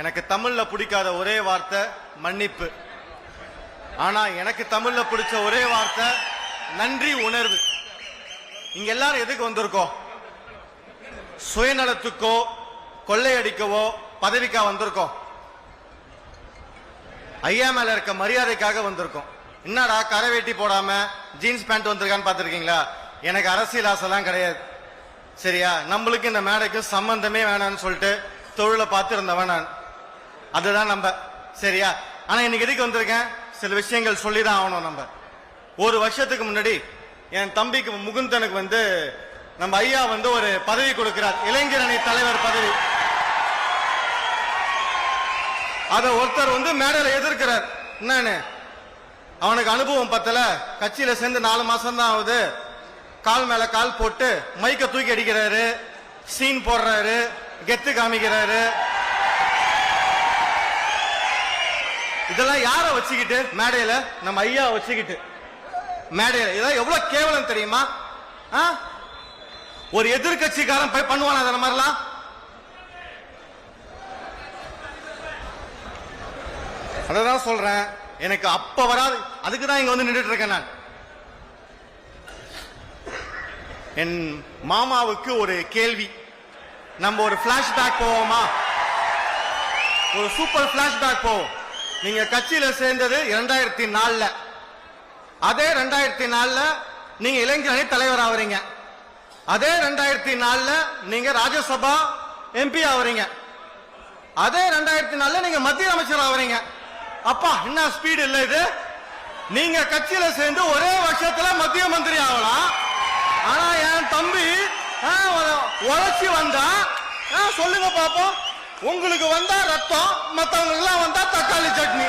எனக்கு தமிழ்ல பிடிக்காத ஒரே வார்த்தை மன்னிப்பு. ஆனா எனக்கு தமிழ்ல பிடிச்ச ஒரே வார்த்தை நன்றி உணர்வு. இங்க எல்லாரும் எதுக்கு வந்திருக்கோம் சுயநலத்துக்கோ கொள்ளையடிக்கவோ பதவிக்கா வந்திருக்கோம் ஐயா மேல இருக்க மரியாதைக்காக வந்திருக்கோம். என்னடா கரை வெட்டி போடாம ஜீன்ஸ் பேண்ட் வந்திருக்கான்னு பார்த்துருக்கீங்களா? எனக்கு அரசியல் ஆசைலாம் கிடையாது. சரியா? நம்மளுக்கு இந்த மேடைக்கும் சம்பந்தமே வேணாம்னு சொல்லிட்டு தொழிலை பார்த்து இருந்தவன் நான். அதுதான் நம்ம சரியா? ஆனா இன்னைக்கு எதுக்கு வந்திருக்கேன்? சில விஷயங்கள் சொல்லிதான் ஆகணும் நம்ம. ஒரு வருஷத்துக்கு முன்னாடி என் தம்பிக்கு முகுந்தனுக்கு வந்து நம்ம ஐயா வந்து ஒரு பதவி கொடுக்கிறார். இளைஞர் அணி தலைவர் பதவி. அத ஒருத்தர் வந்து மேடையில எதிர்க்கிறார். என்னன்னு? அவனுக்கு அனுபவம் பத்தல. கட்சியில சேர்ந்து நாலு மாசம் தான் ஆகுது. கால் மேல கால் போட்டு மைக்க தூக்கி அடிக்கிறாரு. சீன் போடுறாரு. கெத்து காமிக்கிறாரு. இதெல்லாம் யார வச்சுக்கிட்டு? மேடையில நம்ம ஐயா வச்சுக்கிட்டு. மேடையில. இதெல்லாம் எவ்வளவு கேவலம் தெரியுமா? ஆ? ஒரு எதிர்கட்சிக்காரன் போய் பண்ணுவானா அந்த மாதிரிலாம்? அதான் சொல்றேன். எனக்கு அப்ப வராது. அதுக்கு தான் இங்க வந்து நின்றுட்டு இருக்கேன் நான். என் மாமாவுக்கு ஒரு கேள்வி. நம்ம ஒரு பிளாஷ்பேக் போவோமா? ஒரு சூப்பர் பிளாஷ்பேக் போவோம். நீங்க கட்சியில சேர்ந்தது இரண்டாயிரத்தி நாலுல. அதே ரெண்டாயிரத்தி நாலுல நீங்க இளைஞரணி தலைவர் ஆவறீங்க. அதே ரெண்டாயிரத்தி நாலுல நீங்க ராஜ்யசபா எம்பி ஆவறீங்க. அதே ரெண்டாயிரத்தி நாலுல நீங்க மத்திய அமைச்சர் ஆவறீங்க. அப்பா என்ன ஸ்பீடு இல்ல இது? நீங்க கட்சியில சேர்ந்து ஒரே வருஷத்துல மத்திய மந்திரி ஆகலாம். ஆனா என் தம்பி ஆ, உழைச்சி வந்தா ஆ, சொல்லுங்க பாப்போம். உங்களுக்கு வந்தா ரத்தம் மற்றவங்களுக்கு வந்தா தக்காளி சட்னி.